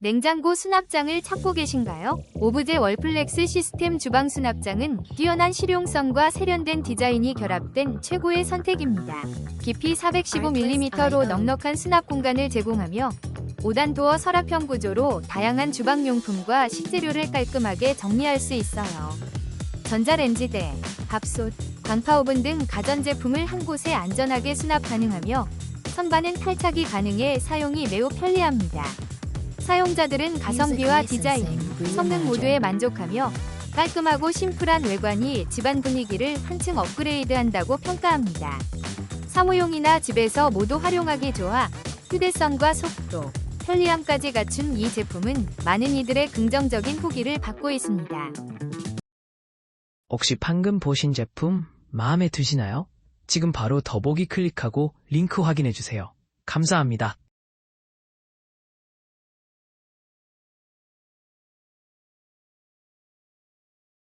냉장고 수납장을 찾고 계신가요? 오브제 월플렉스 시스템 주방 수납장은 뛰어난 실용성과 세련된 디자인이 결합된 최고의 선택입니다. 깊이 415mm로 넉넉한 수납 공간을 제공하며 5단 도어 서랍형 구조로 다양한 주방용품과 식재료를 깔끔하게 정리할 수 있어요. 전자레인지대, 밥솥, 광파오븐 등 가전제품을 한 곳에 안전하게 수납 가능하며 선반은 탈착이 가능해 사용이 매우 편리합니다. 사용자들은 가성비와 디자인, 성능 모두에 만족하며 깔끔하고 심플한 외관이 집안 분위기를 한층 업그레이드한다고 평가합니다. 사무용이나 집에서 모두 활용하기 좋아 휴대성과 속도, 편리함까지 갖춘 이 제품은 많은 이들의 긍정적인 후기를 받고 있습니다. 혹시 방금 보신 제품 마음에 드시나요? 지금 바로 더보기 클릭하고 링크 확인해 주세요. 감사합니다.